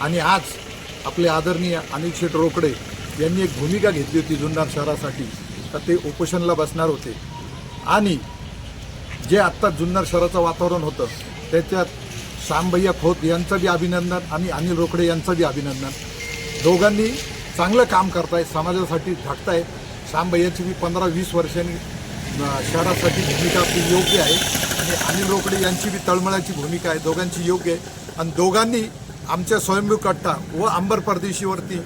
आणि आज आपले आदरणीय अनिल शेठ रोकडे यांनी एक भूमिका घेतली होती जुन्नर शहरासाठी. तर ते उपोषणला बसणार होते. आणि जे आत्ता जुन्नर शहराचं वातावरण होतं त्याच्यात श्यामभैया खोत यांचं बी अभिनंदन आणि अनिल रोकडे यांचं बी अभिनंदन. दोघांनी चांगलं काम करताय समाजासाठी झटताय श्यामभैयाची बी पंधरा वीस वर्षांनी शहरासाठी भूमिका आपली योग्य आहे. आणि अनिल रोकडे यांची बी तळमळाची भूमिका आहे. दोघांची योग्य आहे. आणि दोघांनी आमच्या स्वयंभू कट्टा व अंबर परदेशीवरती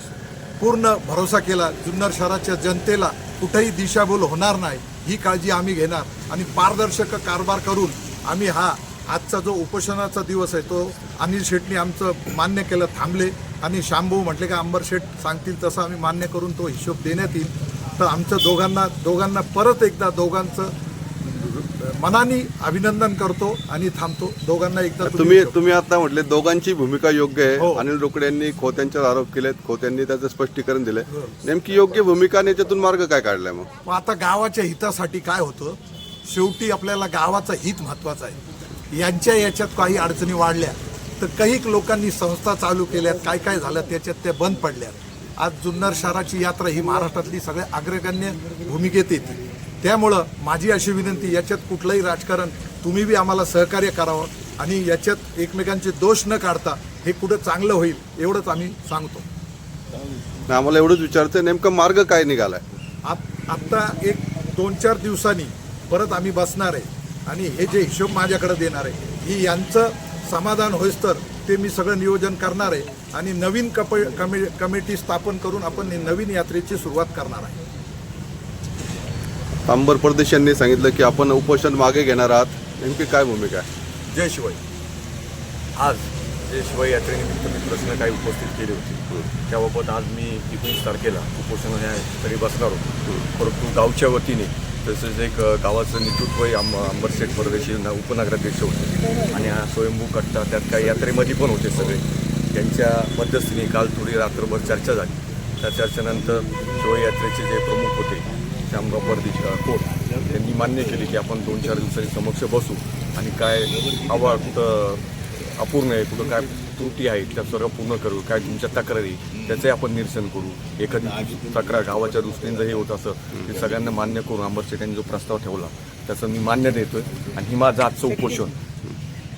पूर्ण भरोसा केला. जुन्नर शहराच्या जनतेला कुठेही दिशाभूल होणार नाही ही काळजी आम्ही घेणार. आणि पारदर्शक कारभार करून आम्ही हा आजचा जो उपोषणाचा दिवस आहे तो अनिल शेटनी आमचं मान्य केलं थांबले. आणि शांभू म्हटले का अंबर शेठ सांगतील तसं आम्ही मान्य करून तो हिशोब देण्यात येईल. तर आमचं दोघांना दोघांना परत एकदा दोघांचं मनाने अभिनंदन करतो आणि थांबतो. दोघांना एकदा तुम्ही तुम्ही आता म्हटले दोघांची भूमिका योग्य हो. आहे अनिल रोकडे यांनी खोत्यांच्यावर आरोप केलेत. खोत्यांनी त्याचं स्पष्टीकरण दिलंय. नेमकी योग्य भूमिका आणि याच्यातून मार्ग काय काढलाय मग? मग आता गावाच्या हितासाठी काय होतं? शेवटी आपल्याला गावाचं हित महत्वाचं आहे. यांच्या याच्यात काही अडचणी वाढल्या तर काही लोकांनी संस्था चालू केल्यात काय काय झालं त्याच्यात त्या बंद पडल्यात. आज जुन्नर शहराची यात्रा ही महाराष्ट्रातली सगळ्या अग्रगण्य भूमिकेत येते. त्यामुळं माझी अशी विनंती याच्यात कुठलंही राजकारण तुम्ही बी आम्हाला सहकार्य करावं आणि याच्यात एकमेकांचे दोष न काढता हे कुठं चांगलं होईल एवढंच आम्ही सांगतो. आम्हाला एवढंच विचारतंय नेमका मार्ग काय निघालाय? आत- आत्ता एक दोन चार दिवसांनी परत आम्ही बसणार आहे आणि हे जे हिशोब माझ्याकडे देणार आहे ही यांचं समाधान होईस तर ते मी सगळं नियोजन करणार आहे. आणि नवीन कप कमे कमिटी स्थापन करून आपण नवीन यात्रेची सुरुवात करणार आहे. तांबर परदेश यांनी सांगितलं की आपण उपोषण मागे घेणार आहात. नेमकी काय भूमिका आहे? जय शिवाई. आज जे शिवाई यात्रेनिमित्त मी प्रश्न काही उपस्थित केले होते. त्याबाबत आज मी एकोणीस तारखेला उपोषण या तरी बसणार होतो. परंतु गावच्या वतीने तसेच एक गावाचं नेतृत्वही आंब अंबरशेठ परदेशी ना- उपनगराध्यक्ष होते. आणि हा स्वयंभू कट्टा त्यात काही यात्रेमध्ये पण होते सगळे. त्यांच्या मध्यस्थीने काल थोडी रात्रभर चर्चा झाली. त्या चर्चेनंतर शिवाई यात्रेचे जे प्रमुख होते श्यामराव परदेश कोट त्यांनी मान्य केले की आपण दोन चार दिवसांनी समक्ष बसू आणि काय हवा कुठं अपूर्ण आहे. कुठं काय त्रुटी आहे त्या सर्व पूर्ण करू काय तुमच्या तक्रारी त्याचे आपण निरसन करू. एखादी तक्रार गावाच्या दृष्टीने जर हे होत असं ते सगळ्यांना मान्य करून अंबरशेठ यांनी जो प्रस्ताव ठेवला त्याचं मी मान्य देतोय. आणि ही माझं उपोषण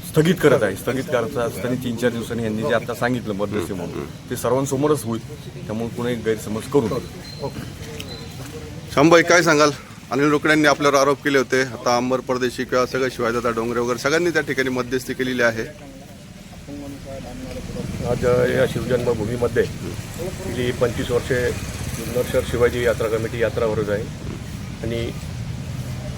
स्थगित करत आहे. स्थगित करत असताना तीन चार दिवसांनी यांनी जे आता सांगितलं मध्यस्थी म्हणून ते सर्वांसमोरच होईल. त्यामुळे कुणी गैरसमज करू नये. काय सांगाल? अनिल रोकड्यांनी आपल्यावर आरोप केले होते. आता अंबर परदेशी किंवा सगळं शिवायदादा डोंगरे वगैरे सगळ्यांनी त्या ठिकाणी मध्यस्थी केलेली आहे. आज या शिवजन्मभूमीमध्ये गेली पंचवीस वर्षे जुन्नर शिवाजी यात्रा कमिटी यात्रा भरत आहे. आणि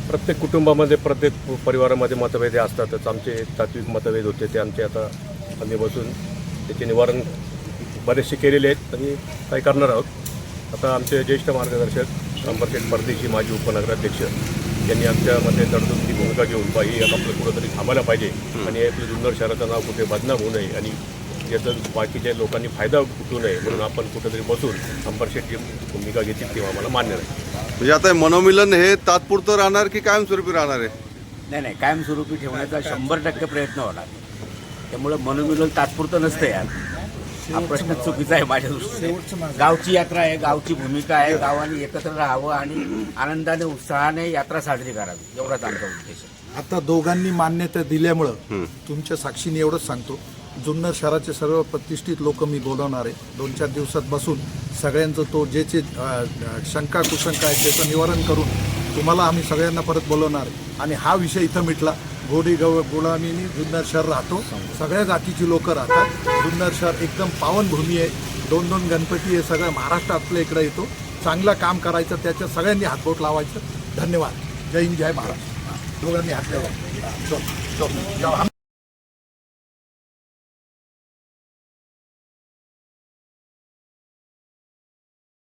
प्रत्येक कुटुंबामध्ये प्रत्येक परिवारामध्ये मतभेद असतातच. आमचे तात्विक मतभेद होते ते आमचे आता आम्ही बसून त्याचे निवारण बरेचसे केलेले आहेत. आणि काही करणार आहोत. आता आमचे ज्येष्ठ मार्गदर्शक अंबरशेठ परदेशी माजी उपनगराध्यक्ष यांनी आमच्यामध्ये तडजोडची भूमिका घेऊन बाई आता आपलं कुठंतरी थांबायला पाहिजे. आणि आपलं जुन्नर शहराचं नाव कुठे बदनाम होऊ नये आणि याचा बाकीच्या लोकांनी फायदा उठू नये म्हणून आपण कुठंतरी बसून अंबरशेठ जी भूमिका घेतील तेव्हा आम्हाला मान्य नाही म्हणजे आता हे मनोमिलन हे तात्पुरतं राहणार की कायमस्वरूपी राहणार आहे? नाही नाही कायमस्वरूपी ठेवण्याचा शंभर टक्के प्रयत्न होणार. त्यामुळं मनोमिलन तात्पुरतं नसतं यार. हा प्रश्न चुकीचा आहे माझ्या दृष्टीने. गावची यात्रा आहे गावची भूमिका आहे गावाने एकत्र राहावं आणि आनंदाने उत्साहाने यात्रा साजरी करावी. एवढाच आमचा उद्देश आहे. आता दोघांनी मान्यता दिल्यामुळं तुमच्या साक्षीने एवढंच सांगतो. जुन्नर शहराचे सर्व प्रतिष्ठित लोक मी बोलवणार आहे. दोन चार दिवसात बसून सगळ्यांचं तो जे जे शंका कुशंका आहे त्याचं निवारण करून तुम्हाला आम्ही सगळ्यांना परत बोलवणार आहे. आणि हा विषय इथं मिटला. गोडी गव गुलामीनी जुन्नर शहर राहतो. सगळ्या जातीची लोकं राहतात. जुन्नर शहर एकदम पावनभूमी आहे. दोन दोन गणपती आहे. सगळं महाराष्ट्र आपल्या इकडे येतो. चांगलं काम करायचं. त्याच्या सगळ्यांनी हातबोट लावायचं. धन्यवाद. जय हिंद जय महाराष्ट्र. दोघांनी हात लावा.